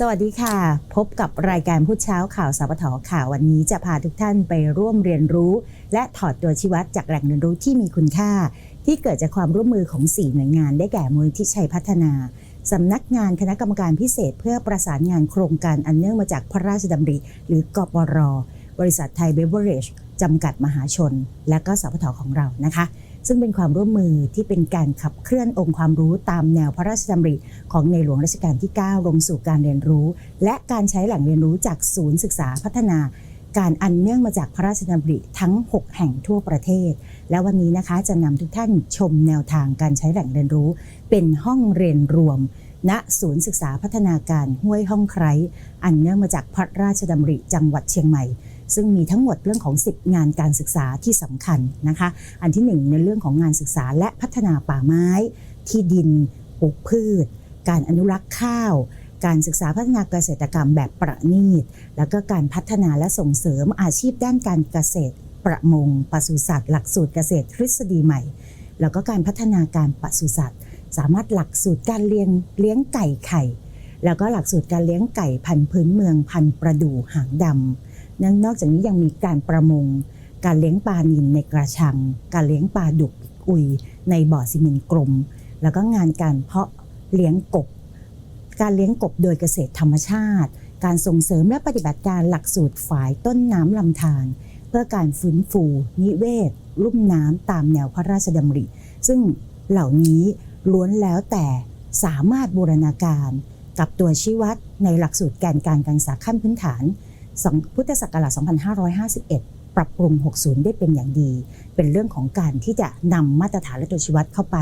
สวัสดีค่ะ พบกับรายการพูดเช้าข่าวสปทข่าววันนี้จะพาทุกท่านไปร่วมเรียนรู้ และถอดตัวชี้วัดจากแหล่งเรียนรู้ที่มีคุณค่า ที่เกิดจากความร่วมมือของ 4 หน่วยงาน ได้แก่มูลที่ชัยพัฒนาสำนักงานคณะกรรมการพิเศษ เพื่อประสานงานโครงการอันเนื่องมาจากพระราชดำริ หรือกปร บริษัทไทยเบเวอร์เรจจำกัดมหาชน และก็สปทของเรานะคะ ซึ่งเป็นความร่วมมือที่เป็นการขับเคลื่อนองค์ความรู้ตามแนวพระราชดำริของในหลวงรัชกาลที่ 9 ลงสู่การเรียนรู้ และการใช้แหล่งเรียนรู้จากศูนย์ศึกษาพัฒนา การอันเนื่องมาจากพระราชดำริทั้ง 6 แห่งทั่วประเทศ และวันนี้นะคะจะนำทุกท่านชมแนวทางการใช้แหล่งเรียนรู้ เป็นห้องเรียนรวมณศูนย์ศึกษาพัฒนาการห้วยห้องไคร้อันเนื่องมาจากพระราชดำริจังหวัดเชียงใหม่ ซึ่งมีทั้งหมดเรื่องของ 10 งานการศึกษาที่สำคัญนะคะ อันที่หนึ่งในเรื่องของงานศึกษาและพัฒนาป่าไม้ ที่ดินปลูกพืช การอนุรักษ์ข้าว การศึกษาพัฒนาเกษตรกรรมแบบประณีต แล้วก็การพัฒนาและส่งเสริมอาชีพด้านการเกษตร ประมงปศุสัตว์หลักสูตรเกษตรทฤษฎีใหม่ แล้วก็การพัฒนาการปศุสัตว์สามารถหลักสูตรการเลี้ยงเลี้ยงไก่ไข่ แล้วก็หลักสูตรการเลี้ยงไก่พันธุ์พื้นเมืองพันธุ์ประดู่หางดำ นอกจากนี้ยังมีการประมง การเลี้ยงปลานิลในกระชัง การเลี้ยงปลาดุกอุย ในบ่อซีเมนต์กลม แล้วก็งานการเพาะเลี้ยงกบ การเลี้ยงกบโดยเกษตรธรรมชาติ การส่งเสริมและปฏิบัติการหลักสูตรฝายต้นน้ำลำธารเพื่อการฟื้นฟู นิเวศลุ่มน้ำตามแนวพระราชดำริ ซึ่งเหล่านี้ล้วนแล้วแต่สามารถบูรณาการกับตัวชี้วัดในหลักสูตรแกนการการศึกษาขั้นพื้นฐาน พุทธศักราช 2551 ปรับปรุง 60 ได้เป็นอย่างดี เป็นเรื่องของการที่จะนำมาตรฐานและตัวชี้วัดเข้าไป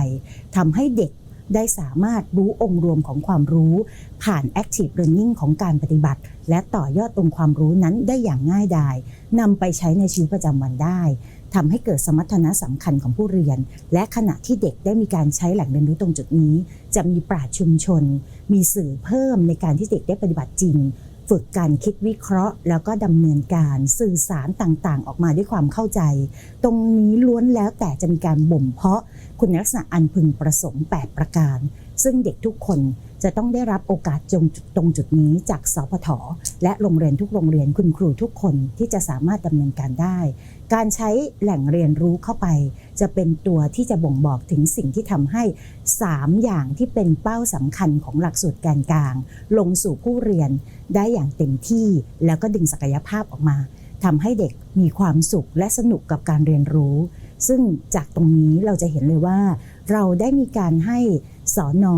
ทำให้เด็กได้สามารถรู้องค์รวมของความรู้ ผ่าน Active Learning ของการปฏิบัติ และต่อยอดองค์ความรู้นั้นได้อย่างง่ายดายนำไปใช้ในชีวิตประจำวันได้ทำให้เกิดสมรรถนะสำคัญของผู้เรียน และขณะที่เด็กได้มีการใช้แหล่งเรียนรู้ตรงจุดนี้ จะมีปราชญ์ชุมชน มีสื่อเพิ่มในการที่เด็กได้ปฏิบัติจริง ฝึกการคิดวิเคราะห์ แล้วก็ดำเนินการสื่อสารต่างๆ ออกมาด้วยความเข้าใจ ตรงนี้ล้วนแล้วแต่จะมีการบ่มเพาะคุณลักษณะอันพึงประสงค์ 8 ประการ ซึ่งเด็กทุกคนจะต้องได้รับโอกาสตรงจุดนี้จากสพทและโรงเรียนทุกโรงเรียนคุณครูทุกคนที่จะสามารถดำเนินการได้ การใช้แหล่งเรียนรู้เข้าไป จะเป็นตัวที่จะบ่งบอกถึงสิ่งที่ทำให้ 3 อย่างที่เป็นเป้าสำคัญของหลักสูตรแกนกลาง ลงสู่ผู้เรียนได้อย่างเต็มที่ แล้วก็ดึงศักยภาพออกมาทำให้เด็กมีความสุขและสนุกกับการเรียนรู้ ซึ่งจากตรงนี้เราจะเห็นเลยว่า เราได้มีการให้สอนอ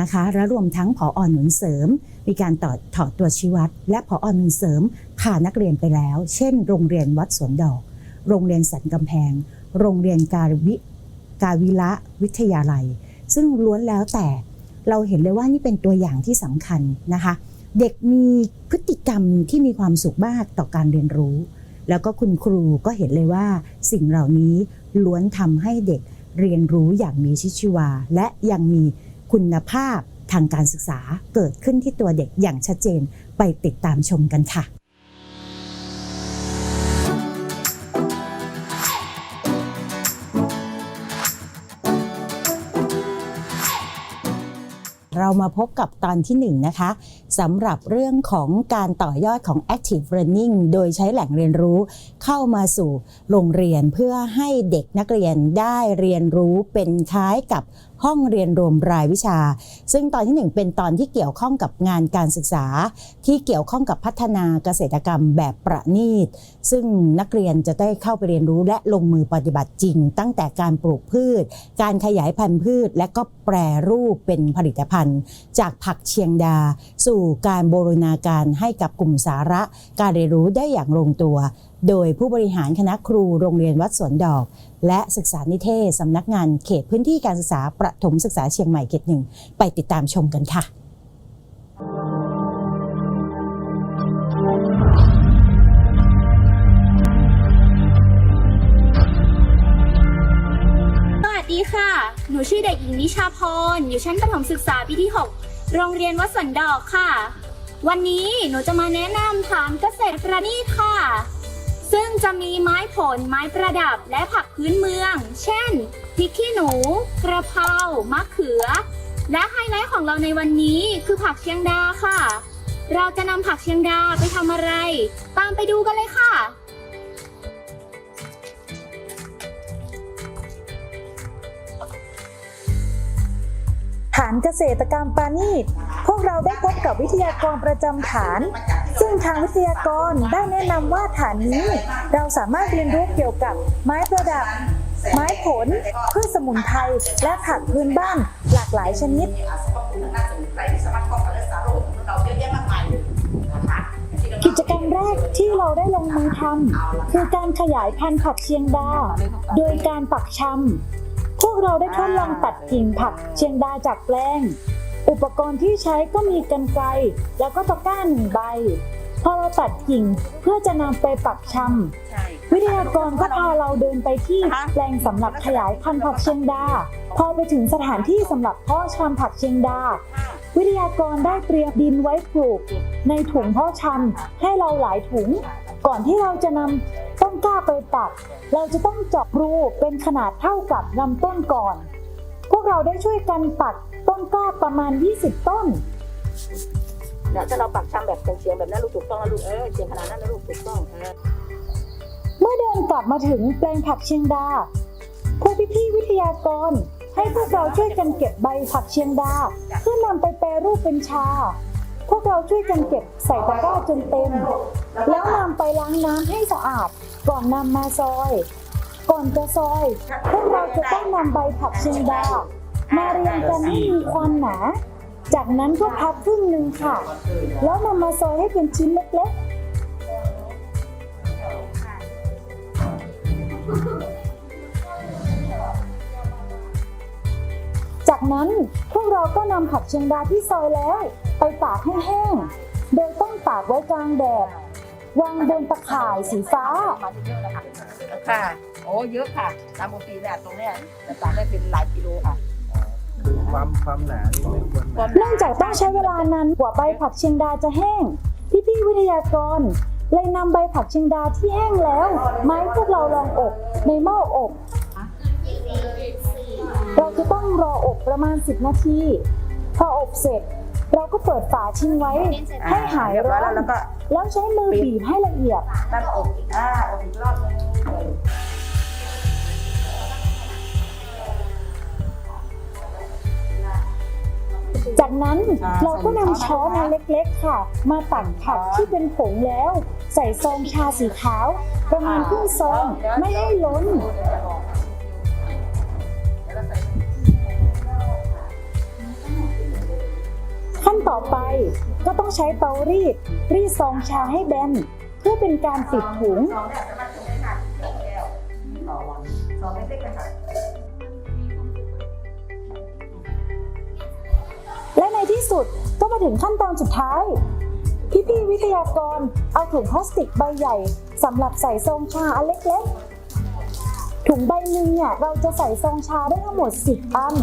นะคะและรวมทั้งผออหนุนเสริม มีการต่อถอดตัวชี้วัดและผออหนุนเสริมพานักเรียนไปแล้ว เช่น โรงเรียนวัดสวนดอก โรงเรียนสันกำแพง โรงเรียนการวิกาวิละวิทยาลัย ซึ่งล้วนแล้วแต่เราเห็นเลยว่านี่เป็นตัวอย่างที่สำคัญนะคะ เด็กมีพฤติกรรมที่มีความสุขมากต่อการเรียนรู้ แล้วก็คุณครูก็เห็นเลยว่า สิ่งเหล่านี้ล้วนทำให้เด็กเรียนรู้อย่างมีชีวิตชีวา และยังมีคุณภาพทางการศึกษาเกิดขึ้นที่ตัวเด็กอย่างชัดเจนไปติดตามชมกันค่ะเรามาพบกับตอนที่1นะคะ สำหรับเรื่องของการต่อยอดของ Active Learning โดยใช้แหล่งเรียนรู้เข้ามาสู่โรงเรียนเพื่อให้เด็กนักเรียนได้เรียนรู้เป็นคล้ายกับห้องเรียนรวมรายวิชา ซึ่งตอนที่ 1 เป็นตอนที่เกี่ยวข้องกับงานการศึกษา ที่เกี่ยวข้องกับพัฒนาเกษตรกรรมแบบประณีต ซึ่งนักเรียนจะได้เข้าไปเรียนรู้และลงมือปฏิบัติจริง ตั้งแต่การปลูกพืช การขยายพันธุ์พืช และก็แปรรูปเป็นผลิตภัณฑ์ จากผักเชียงดา สู่การบูรณาการให้กับกลุ่มสาระ การเรียนรู้ได้อย่างลงตัว โดยผู้บริหารคณะครูโรงเรียนวัดสวนดอก และศึกษานิเทศสำนักงานเขตพื้นที่การศึกษาประถมศึกษาเชียงใหม่เขตหนึ่งไปติดตามชมกันค่ะสวัสดีค่ะ หนูชื่อเด็กหญิงนิชาพร อยู่ชั้นประถมศึกษาปีที่ 6 โรงเรียนวัดสวนดอกค่ะ วันนี้หนูจะมาแนะนำฐานเกษตรประณีตค่ะ ซึ่งจะมีไม้ผล ไม้ประดับ และผักพื้นเมือง เช่นพริกขี้หนู กระเพรามะเขือ และไฮไลท์ของเราในวันนี้คือผักเชียงดาค่ะ เราจะนำผักเชียงดาไปทำอะไร ตามไปดูกันเลยค่ะานเกษตรกรรมปานีตพวกเราได้พบกับวิทยากรประจำฐาน ซึ่งทางวิทยากรได้แนะนำว่าฐานนี้ เราสามารถเรียนรู้เกี่ยวกับไม้ประดับ ไม้ผลพืชสมุนไพรและผักพื้นบ้านหลากหลายชนิดกิจกรรมแรกที่เราได้ลงมือทำคือการขยายพันธุ์ผักเชียงดา โดยการปักชำ วกเราได้ทดลองตัดกิ่งผักเชียงดาจากแปลง อุปกรณ์ที่ใช้ก็มีกรรไกรแล้วก็ตะกร้าหนึ่งใบ พอเราตัดกิ่งเพื่อจะนำไปปักชำวิทยากรก็พาเราเดินไปที่แปลงสำหรับขยายพันธุ์ผักเชียงดา พอไปถึงสถานที่สำหรับเพาะชำผักเชียงดา วิทยากรได้เตรียมดินไว้ปลูก ในถุงเพาะชำให้เราหลายถุง ก่อนที่เราจะนำ ต้นกล้าไปตัด เราจะต้องเจาะรูเป็นขนาดเท่ากับลำต้นก่อน พวกเราได้ช่วยกันปักต้นกล้าประมาณ 20 ต้นเนี่ยถ้าเราปักชำแบบเฉียงๆแบบนั้นลูกถูกต้องแล้วลูกเออเฉียงขนาดนั้นนะลูกถูกต้องเออเมื่อเดินกลับมาถึงแปลงผักเชียงดาพวกพี่ๆวิทยากร ให้พวกเราช่วยกันเก็บใบผักเชียงดาเพื่อนำไปแปรรูปเป็นชา พวกเราช่วยกันเก็บใส่ตะกร้าจนเต็ม แล้วนำไปล้างน้ำให้สะอาด ก่อนนำมาซอย ก่อนจะซอยพวกเราจะต้องนำใบผักเชียงดา มาเรียงกันให้มีความหนา จากนั้นก็พับครึ่งหนึ่งค่ะ แล้วนำมาซอยให้เป็นชิ้นเล็กๆจากนั้นพวกเราก็นำผักเชียงดาที่ซอยแล้ว ไปตากให้แห้ง โดยต้องตากไว้กลางแดด วางบนตะข่ายสีฟ้า มาเยอะนะคะค่ะ โอ้เยอะค่ะตามปกติเนี่ยตรงเนี้ยจะตากได้เป็นหลายกิโลค่ะ คือความความหนานี่ไม่ควรหนา เนื่องจากต้องใช้เวลานานกว่าใบผักเชียงดาจะแห้งพี่ๆวิทยากรเลยนำใบผักเชียงดาที่แห้งแล้วมาให้พวกเราลองอบในหม้ออบ เราจะต้องรออบประมาณ 10 นาที พออบเสร็จ เราก็เปิดฝาทิ้งไว้ ให้หายเรียบร้ร้ออยแล้วนแล้วก็แล้วใช้มือบีบให้ละเอียดตั้งอบอ่าอบอีกรอบนึงจากนั้นเราก็นำช้อนอันเล็กๆค่ะ มาตักผักที่เป็นผงแล้ว ใส่ซองชาสีขาว ประมาณครึ่งซองไม่ให้ล้น ขั้นต่อไปก็ต้องใช้เตารีด รีดซองชาให้แบนเพื่อเป็นการปิดถุง และในที่สุดก็มาถึงขั้นตอนสุดท้ายพี่ๆวิทยากรเอาถุงพลาสติกใบใหญ่สำหรับใส่ซองชาอันเล็กๆ ถุงใบหนึ่งเนี่ยเราจะใส่ซองชาได้ทั้งหมด 10 อัน